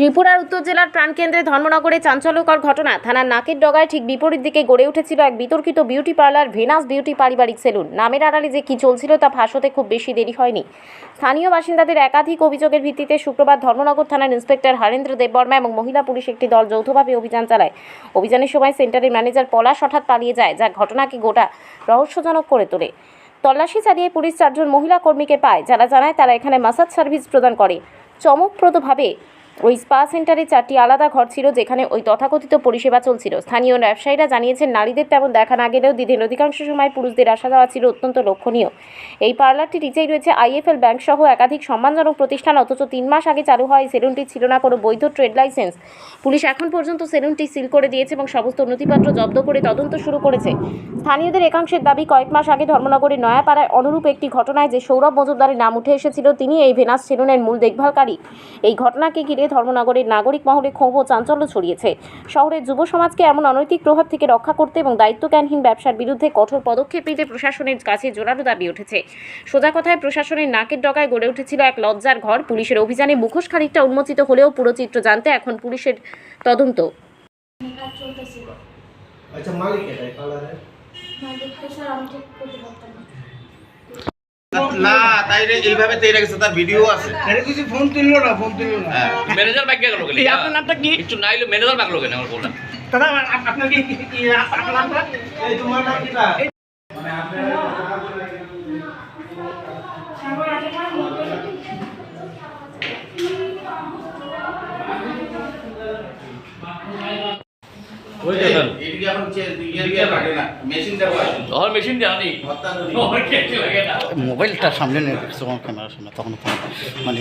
ত্রিপুরার উত্তর জেলার প্রাণকেন্দ্রে ধর্মনগরে চাঞ্চল্যকর ঘটনা। থানার নাকের ডগায় ঠিক বিপরীত দিকে গড়ে উঠেছিল এক বিতর্কিত বিউটি পার্লার ভেনাস বিউটি পারিবারিক সেলুন নামের আড়ালে যে কী চলছিল তা ফাঁস হতে খুব বেশি দেরি হয়নি। স্থানীয় বাসিন্দাদের একাধিক অভিযোগের ভিত্তিতে শুক্রবার ধর্মনগর থানার ইন্সপেক্টর হরেন্দ্র দেববর্মা এবং মহিলা পুলিশ একটি দল যৌথভাবে অভিযান চালায়। অভিযানের সময় সেন্টারের ম্যানেজার পলাশ হঠাৎ পালিয়ে যায়, যা ঘটনাকে গোটা রহস্যজনক করে তোলে। তল্লাশি চালিয়ে পুলিশ চারজন মহিলা কর্মীকে পায়, যারা জানায় তারা এখানে মাসাজ সার্ভিস প্রদান করে। চমকপ্রদভাবে ওই স্পা সেন্টারে চারটি আলাদা ঘর ছিল যেখানে ওই তথাকথিত পরিষেবা চলছিল। স্থানীয় ব্যবসায়ীরা জানিয়েছেন, নারীদের তেমন দেখা না গেলেও দিনের অধিকাংশ সময় পুরুষদের আসা যাওয়া ছিল অত্যন্ত লক্ষণীয়। এই পার্লারটি নিচেই রয়েছে আইএফএল ব্যাংক সহ একাধিক সম্মানজনক প্রতিষ্ঠান, অথচ তিন মাস আগে চালু হয় সেলুনটি ছিল না কোনো বৈধ ট্রেড লাইসেন্স। পুলিশ এখন পর্যন্ত সেলুনটি সিল করে দিয়েছে এবং সমস্ত নথিপত্র জব্দ করে তদন্ত শুরু করেছে। স্থানীয়দের একাংশের দাবি, কয়েক মাস আগে ধর্মনগরের নয়াপাড়ায় অনুরূপ একটি ঘটনায় যে সৌরভ মজুমদারের নাম উঠে এসেছিল, তিনি এই ভেনাস সেলুনের মূল দেখভালকারী। এই ঘটনাকে ঘিরে ধর্মনগরের নাগরিক মহলে ক্ষোভ ও চাঞ্চল্য ছড়িয়েছে। শহরের যুব সমাজকে এমন অনৈতিক প্রভাব থেকে রক্ষা করতে এবং দায়িত্বজ্ঞানহীন ব্যবসার বিরুদ্ধে কঠোর পদক্ষেপ নিতে প্রশাসনের কাছে জোরালো দাবি উঠেছে। সোজা কথায় প্রশাসনের নাকের ডগায় গড়ে উঠেছিল এক লজ্জার ঘর। পুলিশের অভিযানে মুখোশ খানিকটা উন্মোচিত হলেও পুরো চিত্র জানতে এখন পুলিশের তদন্ত। আচ্ছা মালিক এটা পার্লারের মালিক তো স্যার আমি ঠিক করতে পারতাম না। না তাই এইভাবে তৈরি গেছে তার ভিডিও আছে। এটা কিছু ফোন তুললো না ফোন তুললো না। ম্যানেজার বাইক গেল কেন? আপনার নামটা কি? একটু নাইলে ম্যানেজার বাইক কেন আমার বললাম দাদা আপনার কি কি- কি আপনার নামটা? এই তোমার নাম কিটা ওই দেখেন এদিকে এখন ইয়ে লাগে না। ওর মেশিন মোবাইলটা সামনে নিয়ে রেখেছে আমার ক্যামেরার সামনে তখন মানে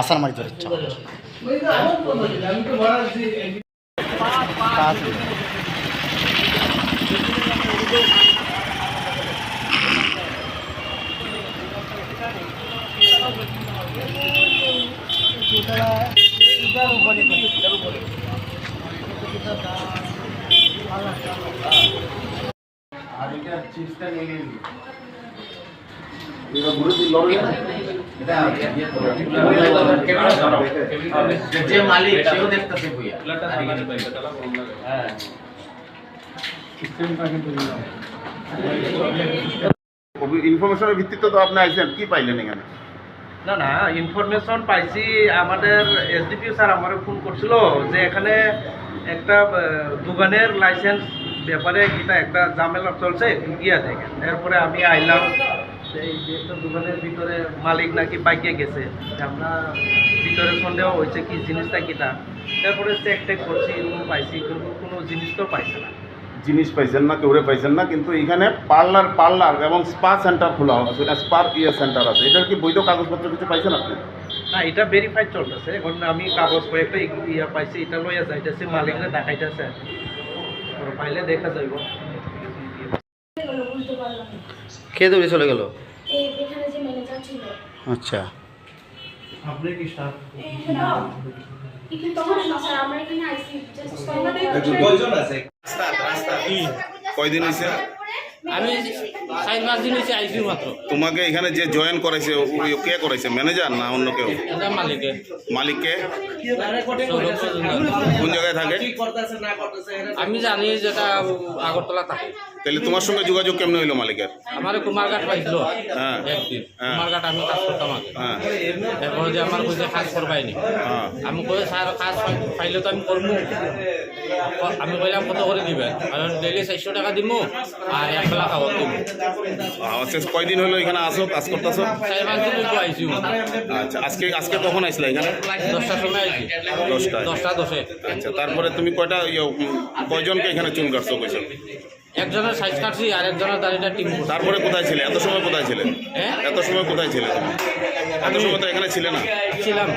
আসার মারি ধরে ইচ্ছা। কাজ নেই। আর এটা চিপসটা নিয়ে নিন এটা গুরুজি লড়বে না এটা যে মালিক সেও দেখতেছে বইয়া হ্যাঁ। ইনফরমেশনের ভিত্তিতে তো আপনি আইছেন কি পাইলেন এখানে? না না ইনফরমেশন পাইছি আমাদের এসডিপিও স্যার আমার ফোন করছিল যে এখানে একটা দোকানের লাইসেন্স ব্যাপারে কিটা একটা ঝামেলা চলছে গিয়া থেকে এরপরে আমি আইলাম, সেই দোকানের ভিতরে মালিক নাকি বাইকে গেছে আমরা ভিতরে সন্দেহ হয়েছে কি জিনিসটা কিটা। তারপরে চেক টেক করছি পাইছি কিন্তু কোনো জিনিস তো পাইছে না। জিনিস পাইছেন না, কেউরে পাইছেন না, কিন্তু এখানে পার্লার পার্লার এবং স্পা সেন্টার খোলা স্পার ইয়ে সেন্টার আছে। এটার কি বৈধ কাগজপত্র কিছু পাইছেন আপনি? না এটা ভেরিফাইড চলতেছে এখন আমি কাগজ কয়েকটা ইয়া পাইছি এটা লইয়া যাইতেছি মালিকরে দেখাইতেছে পাইলে দেখা যাইব। কে দৌড়ে চলে গেল এই এখানে যে ম্যানেজার ছিল আচ্ছা আপনি কি স্টাফ কয়দিন হয়েছে আমি চার পাঁচ দিন হয়েছে আইসি মাত্র। তোমাকে এখানে যে জয়েন করাইছে ও- কে করাইছে? ম্যানেজার না অন্য কেউ? এটা মালিকে। মালিককে। কোন জায়গায় থাকে? আমি জানি যেটা আগরতলা থাকে। তাহলে তোমার সঙ্গে যোগাযোগ কেমন হইল মালিকের? আমার কুমারঘাট পাইছিল। হ্যাঁ। একদিন। হ্যাঁ। কুমারঘাট আমি কাজ করতাম আগে। হ্যাঁ। এরপরে যে আমার কইছে কাজ করবাইনি। হ্যাঁ। আমি কই স্যার কাজ পাই- পাইলে তো আমি করব আমি কইলাম কত করে দিবেন ডেলি চারশো টাকা দিব আর এক বেলা খাবার দিব আচ্ছা কয়দিন হলো এখানে আসো কাজ করতেছো? আচ্ছা আজকে আজকে কখন আসলে এখানে? দশটার সময় দশটায়। দশটা দশে। আচ্ছা তারপরে তুমি কয়টা ইয়ে, কয়জনকে এখানে চুল কাটছো কইছো? একজনের সাইজ কাটছি আর একজনের দাড়িটা টিম তারপরে কোথায় ছিলে? এত সময় কোথায় ছিলে? হ্যাঁ? এত সময় কোথায় ছিলে এত সময় তো এখানে ছিলে না? ছিলাম।